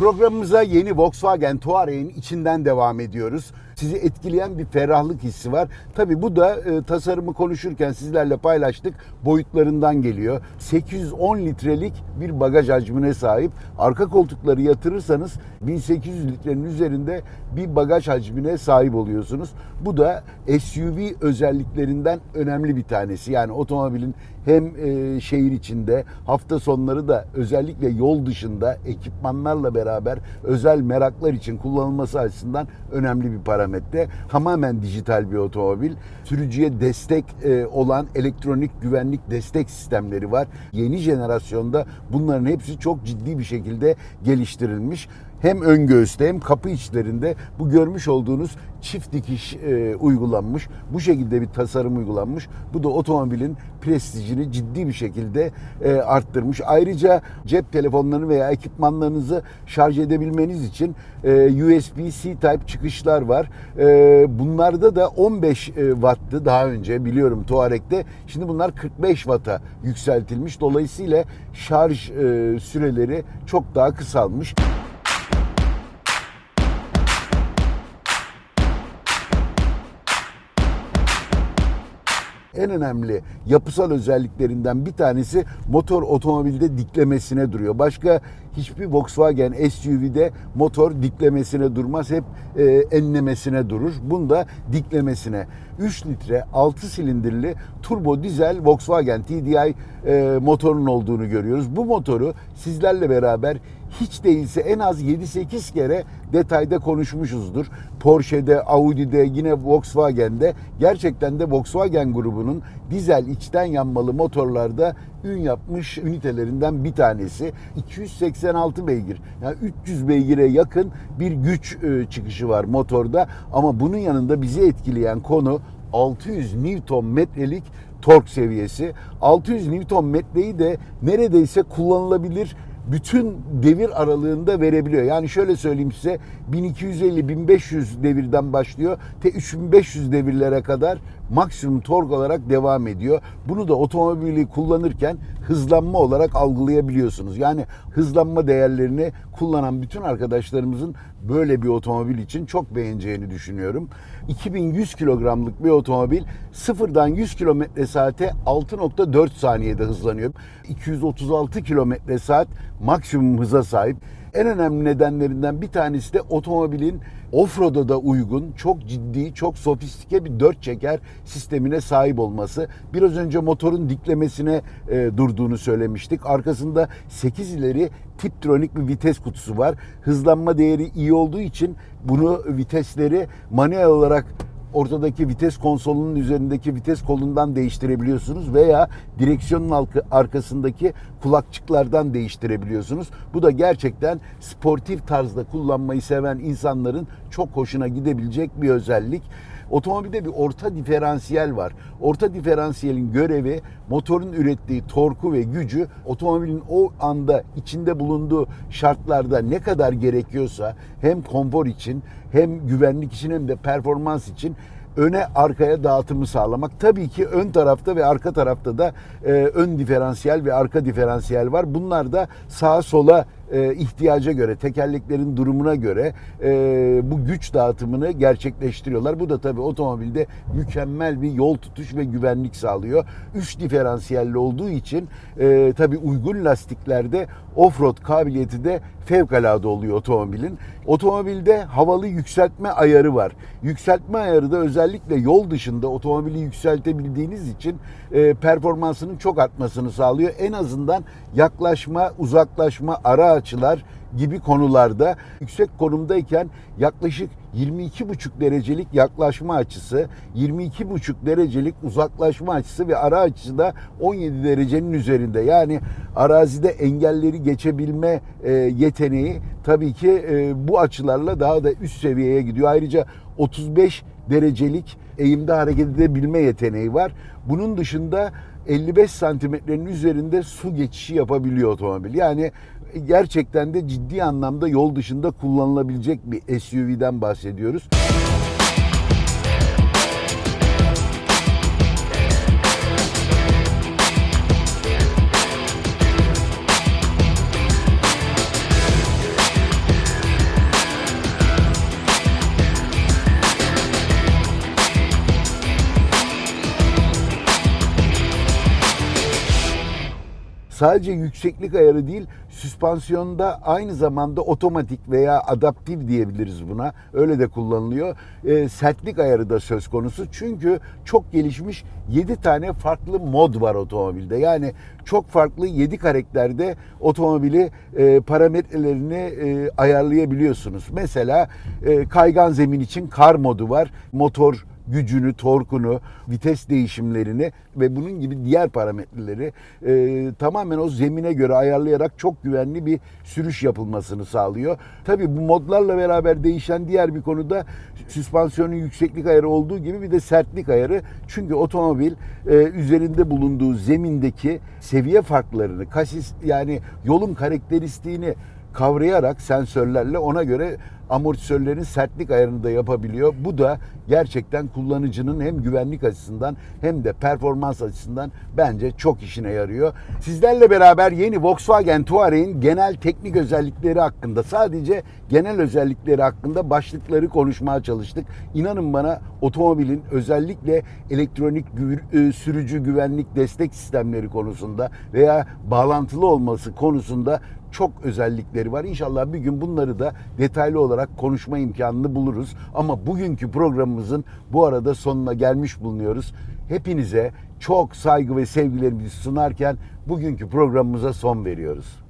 Programımıza yeni Volkswagen Touareg'in içinden devam ediyoruz. Sizi etkileyen bir ferahlık hissi var. Tabi bu da e, tasarımı konuşurken sizlerle paylaştık boyutlarından geliyor. 810 litrelik bir bagaj hacmine sahip. Arka koltukları yatırırsanız 1800 litrenin üzerinde bir bagaj hacmine sahip oluyorsunuz. Bu da SUV özelliklerinden önemli bir tanesi. Yani otomobilin hem e, şehir içinde hafta sonları da özellikle yol dışında ekipmanlarla beraber özel meraklar için kullanılması açısından önemli bir parametre. Tamamen dijital bir otomobil. Sürücüye destek e, olan elektronik güvenlik destek sistemleri var. Yeni jenerasyonda bunların hepsi çok ciddi bir şekilde geliştirilmiş hem ön göğüste hem kapı içlerinde bu görmüş olduğunuz çift dikiş e, uygulanmış. Bu şekilde bir tasarım uygulanmış. Bu da otomobilin prestijini ciddi bir şekilde e, arttırmış. Ayrıca cep telefonlarını veya ekipmanlarınızı şarj edebilmeniz için e, USB-C Type çıkışlar var. E, bunlarda da 15 e, watt'tı daha önce biliyorum Touareg'de. Şimdi bunlar 45 watt'a yükseltilmiş. Dolayısıyla şarj e, süreleri çok daha kısalmış. En önemli yapısal özelliklerinden bir tanesi motor otomobilde diklemesine duruyor. Başka hiçbir Volkswagen SUV'de motor diklemesine durmaz. Hep e, enlemesine durur. Bunda diklemesine. 3 litre 6 silindirli turbo dizel Volkswagen TDI e, motorun olduğunu görüyoruz. Bu motoru sizlerle beraber hiç değilse en az 7-8 kere detayda konuşmuşuzdur. Porsche'de, Audi'de, yine Volkswagen'de gerçekten de Volkswagen grubunun dizel içten yanmalı motorlarda ün yapmış ünitelerinden bir tanesi. 286 beygir. Yani 300 beygire yakın bir güç e, çıkışı var motorda ama bunun yanında bizi etkileyen konu 600 Newton metrelik tork seviyesi. 600 Newton metreyi de neredeyse kullanılabilir bütün devir aralığında verebiliyor. Yani şöyle söyleyeyim size 1250-1500 devirden başlıyor te 3500 devirlere kadar maksimum tork olarak devam ediyor. Bunu da otomobili kullanırken hızlanma olarak algılayabiliyorsunuz. Yani hızlanma değerlerini kullanan bütün arkadaşlarımızın böyle bir otomobil için çok beğeneceğini düşünüyorum. 2100 kilogramlık bir otomobil sıfırdan 100 kilometre saate 6.4 saniyede hızlanıyor. 236 kilometre saat maksimum hıza sahip. En önemli nedenlerinden bir tanesi de otomobilin offroad'a da uygun, çok ciddi, çok sofistike bir dört çeker sistemine sahip olması. Biraz önce motorun diklemesine e, durduğunu söylemiştik. Arkasında 8 ileri Tiptronic bir vites kutusu var. Hızlanma değeri iyi olduğu için bunu vitesleri manuel olarak ortadaki vites konsolunun üzerindeki vites kolundan değiştirebiliyorsunuz veya direksiyonun arkasındaki kulakçıklardan değiştirebiliyorsunuz. Bu da gerçekten sportif tarzda kullanmayı seven insanların çok hoşuna gidebilecek bir özellik. Otomobilde bir orta diferansiyel var. Orta diferansiyelin görevi motorun ürettiği torku ve gücü otomobilin o anda içinde bulunduğu şartlarda ne kadar gerekiyorsa hem konfor için hem güvenlik için hem de performans için öne arkaya dağıtımı sağlamak. Tabii ki ön tarafta ve arka tarafta da e, ön diferansiyel ve arka diferansiyel var. Bunlar da sağa sola e, ihtiyaca göre, tekerleklerin durumuna göre e, bu güç dağıtımını gerçekleştiriyorlar. Bu da tabii otomobilde mükemmel bir yol tutuş ve güvenlik sağlıyor. Üç diferansiyelli olduğu için e, tabii uygun lastiklerde offroad kabiliyeti de fevkalade oluyor otomobilin. Otomobilde havalı yükseltme ayarı var. Yükseltme ayarı da özellikle yol dışında otomobili yükseltebildiğiniz için e, performansının çok artmasını sağlıyor. En azından yaklaşma, uzaklaşma, ara açılar gibi konularda yüksek konumdayken yaklaşık 22,5 derecelik yaklaşma açısı, 22,5 derecelik uzaklaşma açısı ve ara açısı da 17 derecenin üzerinde. Yani arazide engelleri geçebilme e, yeteneği tabii ki e, bu açılarla daha da üst seviyeye gidiyor. Ayrıca 35 derecelik eğimde hareket edebilme yeteneği var. Bunun dışında 55 santimetrenin üzerinde su geçişi yapabiliyor otomobil. Yani gerçekten de ciddi anlamda yol dışında kullanılabilecek bir SUV'den bahsediyoruz. Sadece yükseklik ayarı değil, süspansiyonda aynı zamanda otomatik veya adaptif diyebiliriz buna. Öyle de kullanılıyor. E, sertlik ayarı da söz konusu. Çünkü çok gelişmiş 7 tane farklı mod var otomobilde. Yani çok farklı 7 karakterde otomobili e, parametrelerini e, ayarlayabiliyorsunuz. Mesela e, kaygan zemin için kar modu var. Motor gücünü, torkunu, vites değişimlerini ve bunun gibi diğer parametreleri e, tamamen o zemine göre ayarlayarak çok güvenli bir sürüş yapılmasını sağlıyor. Tabii bu modlarla beraber değişen diğer bir konu da süspansiyonun yükseklik ayarı olduğu gibi bir de sertlik ayarı. Çünkü otomobil e, üzerinde bulunduğu zemindeki seviye farklarını, kasis yani yolun karakteristiğini kavrayarak sensörlerle ona göre amortisörlerin sertlik ayarını da yapabiliyor. Bu da gerçekten kullanıcının hem güvenlik açısından hem de performans açısından bence çok işine yarıyor. Sizlerle beraber yeni Volkswagen Touareg'in genel teknik özellikleri hakkında sadece genel özellikleri hakkında başlıkları konuşmaya çalıştık. İnanın bana otomobilin özellikle elektronik e, sürücü güvenlik destek sistemleri konusunda veya bağlantılı olması konusunda çok özellikleri var. İnşallah bir gün bunları da detaylı olarak konuşma imkanını buluruz. Ama bugünkü programımızın bu arada sonuna gelmiş bulunuyoruz. Hepinize çok saygı ve sevgilerimizi sunarken bugünkü programımıza son veriyoruz.